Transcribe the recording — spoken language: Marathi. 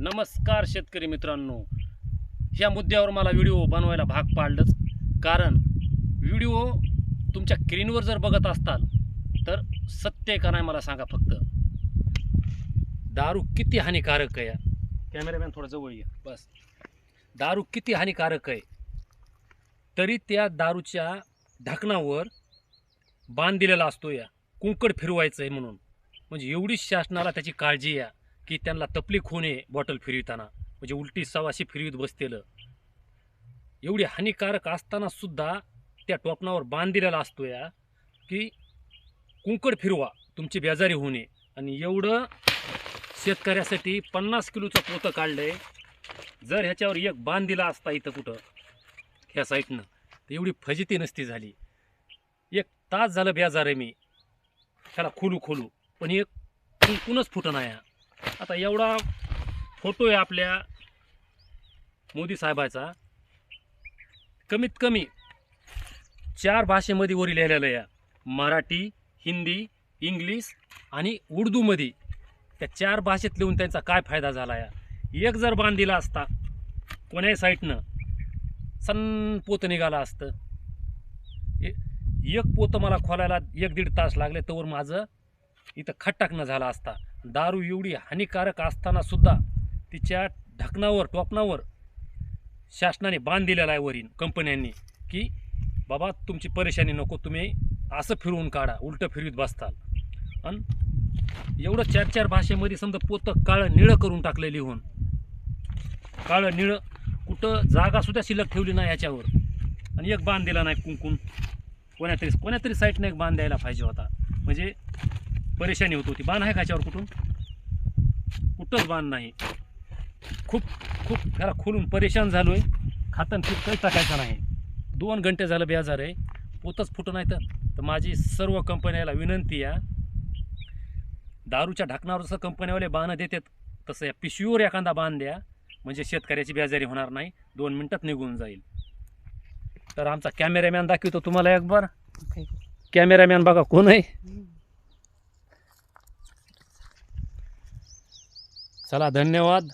नमस्कार शेतकरी मित्रांनो. ह्या मुद्द्यावर मला व्हिडिओ बनवायला भाग पाडलंच. कारण व्हिडिओ तुमच्या स्क्रीनवर जर बघत असताल तर सत्य का नाही मला सांगा फक्त. दारू किती हानिकारक आहे कॅमेरामॅन थोडं जवळ ये. बस. दारू किती हानिकारक आहे. तरी त्या दारूच्या ढाकणावर बांध दिलेला असतो या. कुंकड फिरवायचं आहे म्हणून. म्हणजे एवढीच शासनाला त्याची काळजी या. की त्यांना तपलीक होऊ नये बॉटल फिरविताना. म्हणजे उलटी सवाशी फिरवीत बसतेलं. एवढी हानिकारक असताना सुद्धा त्या टोपणावर बांध दिलेला असतो या की कुंकड फिरवा तुमची बेजारी होऊ नये. आणि एवढं शेतकऱ्यासाठी पन्नास किलोचं पोतं काढलंय. जर ह्याच्यावर एक बांध दिला असता इथं कुठं ह्या साईडनं तर एवढी फजिती नसती झाली. एक तास झालं बेजार आहे मी. त्याला खोलू खोलू पण एक कुंकूनच फुटं नाही आता एवढा फोटो आहे आपल्या मोदी साहेबाचा. कमीत कमी चार भाषेमध्ये वरी लिहिलेलं आहे मराठी हिंदी इंग्लिश आणि उर्दूमध्ये त्या चार भाषेत लिहून त्यांचा काय फायदा झाला या? एक जर बाण दिला असता कोण्याही साईडनं सन्न पोत निघालं असतं. एक पोतं मला खोलायला एक दीड तास लागले तर माझं इथं खट टाकणं झाला असता. दारू एवढी हानिकारक असताना सुद्धा तिच्या ढकणावर टोपणावर शासनाने बांध दिलेला आहे वरील कंपन्यांनी की बाबा तुमची परेशानी नको तुम्ही असं फिरवून काढा उलटं फिरवीत बसताल. आणि एवढं चार चार भाषेमध्ये समजा पोतं काळं निळं करून टाकलं लिहून काळं निळं कुठं जागासुद्धा शिल्लक ठेवली नाही याच्यावर. आणि एक बांध दिला नाही कुंकून. कोण्यातरी कोण्यातरी साईडने एक बांध द्यायला पाहिजे होता. म्हणजे परेशानी होत होती. बाण आहे का याच्यावर कुठून? कुठंच बाण नाही. खूप खूप त्याला खोलून परेशान झालो आहे खातन पीठ काही टाकायचं नाही. दोन घंटे झालं बेजार आहे. पोतच फुटं नाही तर. तर माझी सर्व कंपन्याला विनंती आहे दारूच्या ढाकणावर जसं कंपन्यावाले बाणं देतात तसं या पिशवीवर एखादा बाण द्या. म्हणजे शेतकऱ्याची बेजारी होणार नाही. दोन मिनटात निघून जाईल. तर आमचा कॅमेरामॅन दाखवतो तुम्हाला एक बार कॅमेरामॅन बघा कोण आहे. चला धन्यवाद.